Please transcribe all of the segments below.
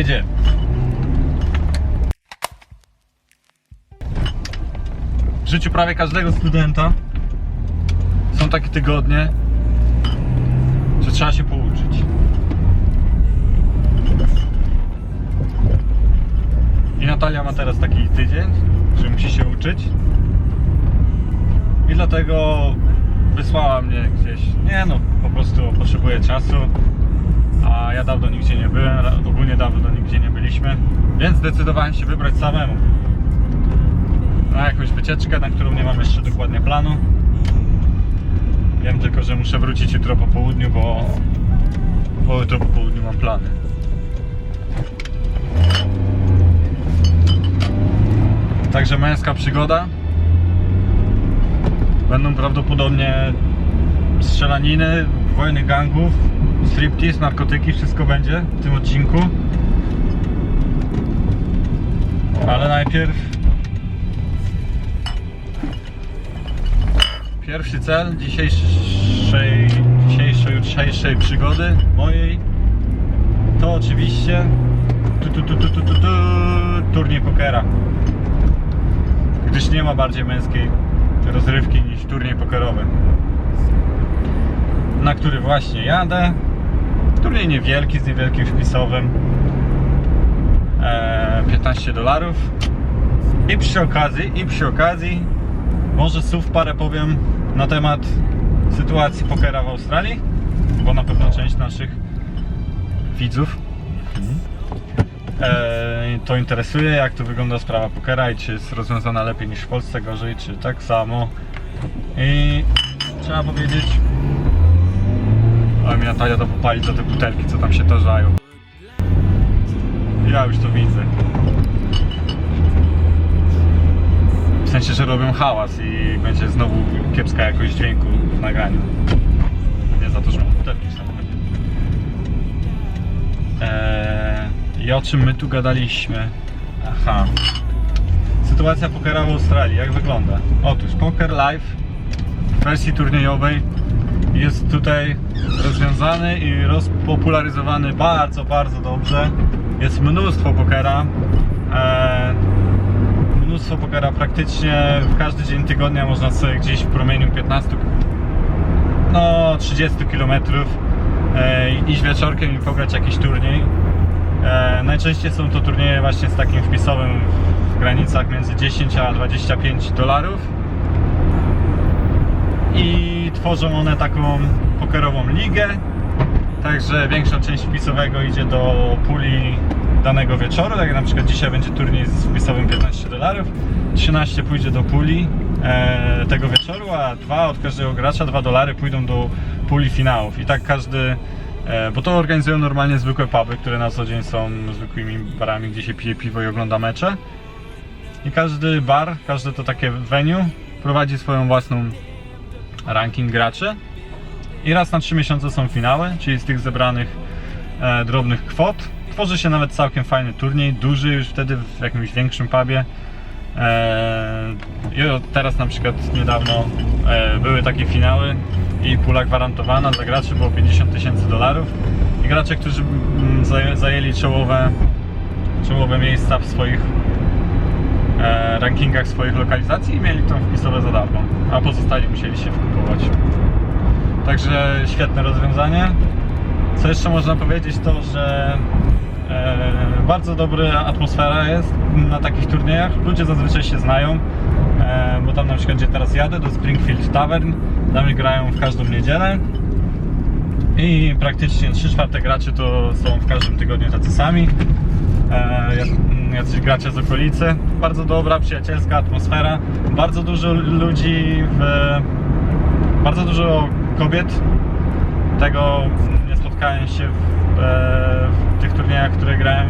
Jedziemy. W życiu prawie każdego studenta są takie tygodnie, że trzeba się pouczyć. I Natalia ma teraz taki tydzień, że musi się uczyć. I dlatego wysłała mnie gdzieś. Nie no, po prostu potrzebuję czasu. A ja dawno nigdzie nie byłem, ogólnie dawno nigdzie nie byliśmy. Więc zdecydowałem się wybrać samemu. Na jakąś wycieczkę, na którą nie mam jeszcze dokładnie planu. Wiem tylko, że muszę wrócić jutro po południu, bo, bo jutro po południu mam plany. Także męska przygoda. Będą prawdopodobnie strzelaniny, wojny gangów, striptease, narkotyki, wszystko będzie w tym odcinku. Ale najpierw pierwszy cel dzisiejszej, dzisiejszej, jutrzejszej przygody mojej to oczywiście tu, tu, tu, tu, tu, tu, tu, turniej pokera. Gdyż nie ma bardziej męskiej rozrywki niż turniej pokerowy. Na który właśnie jadę. Turniej niewielki, z niewielkim wpisowym. Eee, 15 dolarów. I przy okazji, i przy okazji może słów parę powiem na temat sytuacji pokera w Australii, bo na pewno część naszych widzów e, to interesuje, jak tu wygląda sprawa pokera i czy jest rozwiązana lepiej niż w Polsce, gorzej, czy tak samo. I trzeba powiedzieć, mi Natalia to popalić za te butelki, co tam się tarzają. Ja już to widzę. W sensie, że robią hałas i będzie znowu kiepska jakość dźwięku w nagraniu. Nie za to, że mam butelki w samochodzie. Eee, I o czym my tu gadaliśmy? Aha. Sytuacja pokera w Australii, jak wygląda? Otóż Poker Live w wersji turniejowej jest tutaj rozwiązany i rozpopularyzowany bardzo, bardzo dobrze. Jest mnóstwo pokera. Eee, mnóstwo pokera praktycznie w każdy dzień tygodnia można sobie gdzieś w promieniu 15 no 30 km e, iść wieczorkiem i pograć jakiś turniej. E, najczęściej są to turnieje właśnie z takim wpisowym w granicach między 10 a 25 dolarów i tworzą one taką pokerową ligę. Także większa część wpisowego idzie do puli danego wieczoru. Tak jak na przykład dzisiaj będzie turniej z wpisowym 15 dolarów, 13 pójdzie do puli e, tego wieczoru, a dwa od każdego gracza 2 dolary pójdą do puli finałów. I tak każdy, e, bo to organizują normalnie zwykłe puby, które na co dzień są zwykłymi barami, gdzie się pije piwo i ogląda mecze. I każdy bar, każde to takie venue prowadzi swoją własną ranking graczy. I raz na 3 miesiące są finały, czyli z tych zebranych e, drobnych kwot. Tworzy się nawet całkiem fajny turniej, duży już wtedy w jakimś większym pubie. E, I teraz na przykład niedawno e, były takie finały i pula gwarantowana dla graczy było 50 tysięcy dolarów. I gracze, którzy mm, zaję- zajęli czołowe, czołowe miejsca w swoich rankingach swoich lokalizacji i mieli tam wpisowe za darmo, a pozostali musieli się wkupować. Także świetne rozwiązanie. Co jeszcze można powiedzieć to, że e, bardzo dobra atmosfera jest na takich turniejach. Ludzie zazwyczaj się znają, e, bo tam na przykład gdzie teraz jadę do Springfield Tavern, tam grają w każdą niedzielę. I praktycznie 3 czwarte graczy to są w każdym tygodniu tacy sami. E, jac- jacyś gracze z okolicy. Bardzo dobra, przyjacielska atmosfera. Bardzo dużo ludzi w bardzo dużo kobiet. Tego nie spotkałem się w, e, w tych turniejach, które grałem.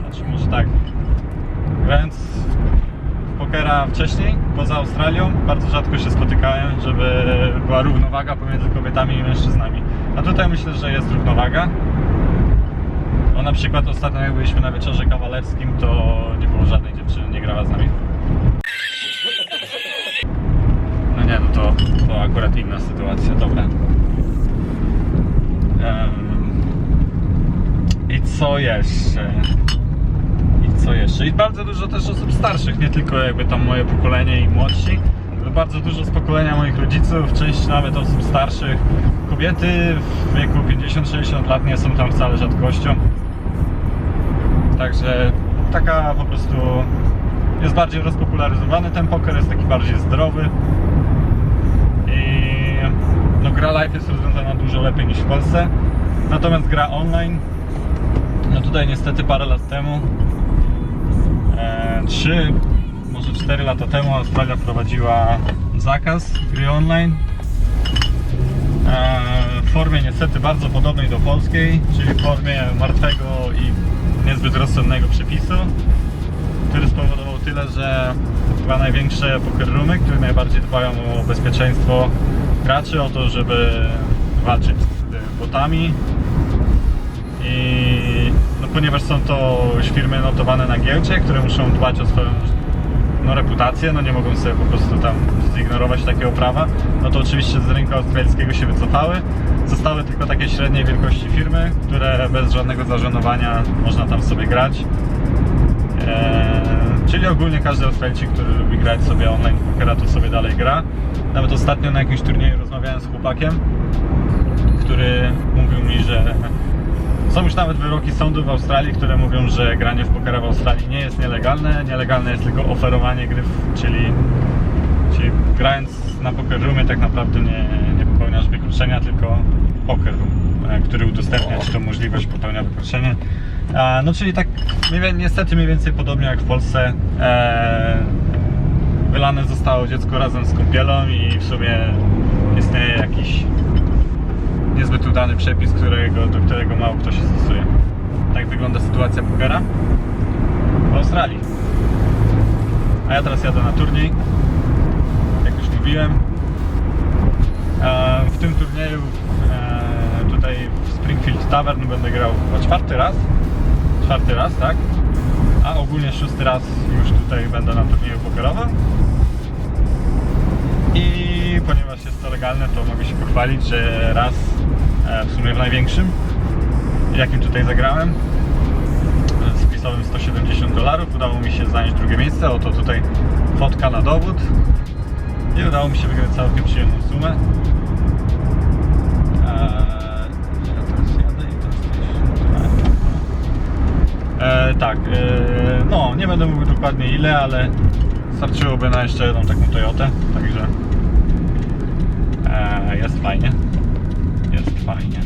Znaczy, może tak. Grając w pokera wcześniej, poza Australią, bardzo rzadko się spotykałem, żeby była równowaga pomiędzy kobietami i mężczyznami. A tutaj myślę, że jest równowaga. Na przykład ostatnio jak byliśmy na wieczorze kawalerskim, to nie było żadnej dziewczyny, nie grała z nami. No nie, no to, to akurat inna sytuacja, dobra. Em, co jeszcze? I co jeszcze? I bardzo dużo też osób starszych, nie tylko jakby tam moje pokolenie i młodsi, bardzo dużo z pokolenia moich rodziców, część nawet osób starszych. Kobiety w wieku 50-60 lat nie są tam wcale rzadkością. Także taka po prostu jest bardziej rozpopularyzowany ten poker, jest taki bardziej zdrowy. I no, gra live jest rozwiązana dużo lepiej niż w Polsce. Natomiast gra online, no tutaj niestety parę lat temu, e, 3, może 4 lata temu Australia wprowadziła zakaz gry online. E, w formie niestety bardzo podobnej do polskiej, czyli w formie martwego i niezbyt rozsądnego przepisu, który spowodował tyle, że chyba największe poker roomy, które najbardziej dbają o bezpieczeństwo graczy, o to, żeby walczyć z botami. I no, ponieważ są to firmy notowane na giełdzie, które muszą dbać o swoją no, reputację, no nie mogą sobie po prostu tam zignorować takiego prawa, no to oczywiście z rynku australijskiego się wycofały. Zostały tylko takie średniej wielkości firmy, które bez żadnego zażenowania można tam sobie grać. Eee, czyli ogólnie każdy Australijczyk, który lubi grać sobie online pokera, to sobie dalej gra. Nawet ostatnio na jakimś turnieju rozmawiałem z chłopakiem, który mówił mi, że są już nawet wyroki sądu w Australii, które mówią, że granie w pokera w Australii nie jest nielegalne. Nielegalne jest tylko oferowanie gry, czyli, czyli grając na poker roomie tak naprawdę nie, nie popełniasz wykroczenia, tylko poker room, e, który udostępnia Ci tą możliwość popełnienia wykroczenia. No czyli tak niestety mniej więcej podobnie jak w Polsce. E, wylane zostało dziecko razem z kąpielą i w sumie istnieje jakiś niezbyt udany przepis, którego, do którego mało kto się stosuje. Tak wygląda sytuacja pokera w Australii. A ja teraz jadę na turniej, jak już mówiłem. E, W tym turnieju e, tutaj w Springfield Tavern będę grał chyba czwarty raz. Czwarty raz, tak? A ogólnie szósty raz już tutaj będę na turnieju pokerowym. Ponieważ jest to legalne, to mogę się pochwalić, że raz e, w sumie w największym, jakim tutaj zagrałem, z pisowym 170 dolarów, udało mi się zająć drugie miejsce. Oto tutaj fotka na dowód. I udało mi się wygrać całkiem przyjemną sumę. Gdzieś- E, tak, e, no nie będę mówił dokładnie ile, ale starczyłoby na jeszcze jedną taką Toyotę, także e, jest fajnie. Jest fajnie.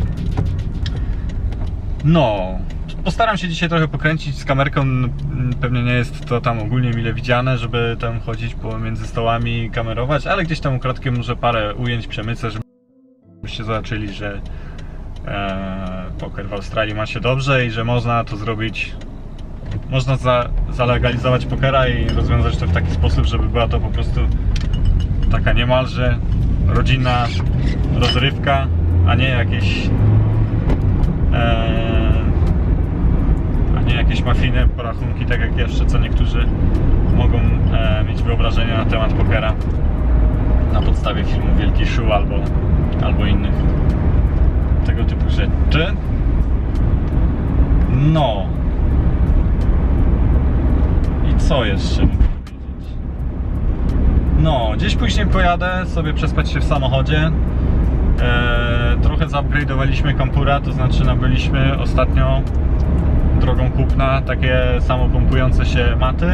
No, postaram się dzisiaj trochę pokręcić z kamerką. m, Pewnie nie jest to tam ogólnie mile widziane, żeby tam chodzić pomiędzy stołami i kamerować, ale gdzieś tam ukradkiem może parę ujęć przemycę, żebyście zobaczyli, że e, poker w Australii ma się dobrze i że można to zrobić można za, zalegalizować pokera i rozwiązać to w taki sposób, żeby była to po prostu taka niemalże rodzinna rozrywka, a nie jakieś e, a nie jakieś mafijne porachunki, tak jak jeszcze co niektórzy mogą e, mieć wyobrażenia na temat pokera na podstawie filmu Wielki Szu albo, albo innych tego typu rzeczy. No. I co jeszcze? No, gdzieś później pojadę sobie przespać się w samochodzie. Eee, trochę zupgrade'owaliśmy kampura, to znaczy nabyliśmy ostatnio drogą kupna takie samopompujące się maty.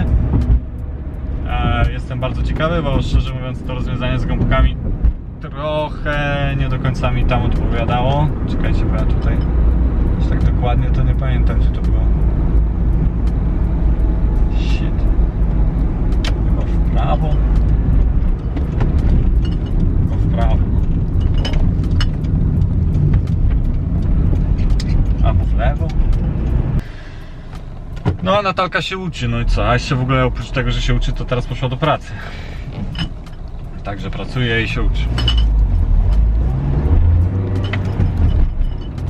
Eee, jestem bardzo ciekawy, bo szczerze mówiąc to rozwiązanie z gąbkami trochę nie do końca mi tam odpowiadało. Czekajcie, bo ja tutaj już tak dokładnie to nie pamiętam, gdzie to było. Shit. Chyba w prawo. Chyba w prawo. Albo w lewo. Natalka się uczy, no i co? A jeszcze w ogóle oprócz tego, że się uczy, to teraz poszła do pracy. Także pracuje i się uczy.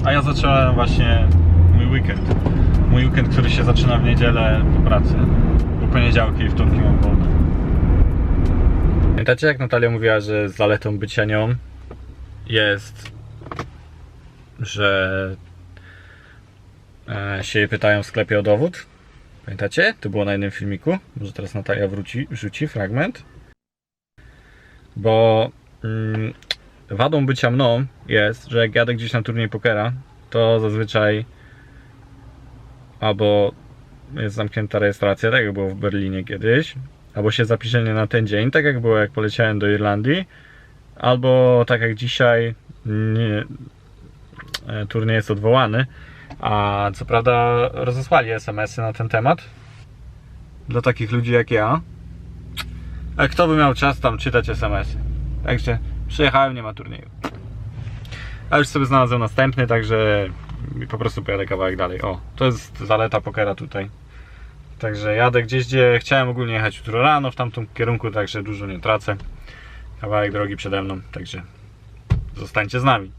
A ja zacząłem właśnie mój weekend. Mój weekend, który się zaczyna w niedzielę po pracy. Bo poniedziałki i wtorki mam wolne. Pamiętacie jak Natalia mówiła, że zaletą bycia nią jest, że e, się pytają w sklepie o dowód. Pamiętacie? To było na jednym filmiku. Może teraz Natalia wróci, wrzuci fragment. Bo mm, wadą bycia mną jest, że jak jadę gdzieś na turniej pokera, to zazwyczaj albo jest zamknięta rejestracja, tak jak było w Berlinie kiedyś, albo się zapisze nie na ten dzień, tak jak było jak poleciałem do Irlandii, albo tak jak dzisiaj nie, e, turniej jest odwołany, a co prawda rozesłali SMS-y na ten temat dla takich ludzi jak ja. A kto by miał czas tam czytać SMS-y? Także przyjechałem, nie ma turnieju. A już sobie znalazłem następny, także po prostu pojadę kawałek dalej. O, to jest zaleta pokera tutaj. Także jadę gdzieś, gdzie chciałem ogólnie jechać jutro rano w tamtym kierunku, także dużo nie tracę. Kawałek drogi przede mną, także zostańcie z nami.